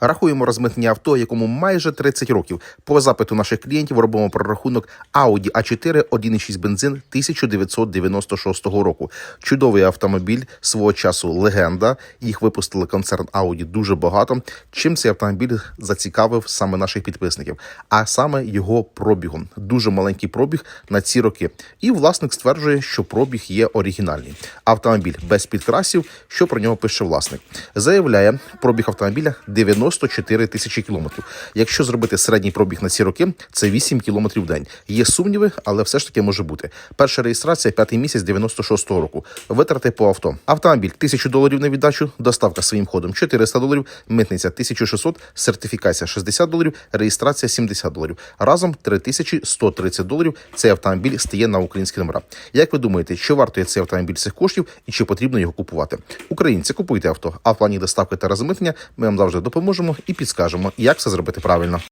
Рахуємо розмитнення авто, якому майже 30 років. По запиту наших клієнтів робимо прорахунок Audi A4 1,6 бензин 1996 року. Чудовий автомобіль свого часу легенда. Їх випустили концерн Audi дуже багато. Чим цей автомобіль зацікавив саме наших підписників, а саме його пробігом. Дуже маленький пробіг на ці роки. І власник стверджує, що пробіг є оригінальний. Автомобіль без підкрасів. Що про нього пише власник? Заявляє, пробіг автомобіля 94 тисячі кілометрів. Якщо зробити середній пробіг на ці роки, це 8 кілометрів в день. Є сумніви, але все ж таки може бути. Перша реєстрація п'ятий місяць 96-го року. Витрати по авто. Автомобіль 1000 доларів на віддачу, доставка своїм ходом 400 доларів, митниця 1600, сертифікація 60 доларів, реєстрація 70 доларів. Разом 3130 доларів. Цей автомобіль стає на українські номера. Як ви думаєте, що вартує цей автомобіль цих коштів і чи потрібно його купувати? Українці купуйте авто. А в плані доставки та розмитнення ми вам завжди допоможемо і підскажемо, як це зробити правильно.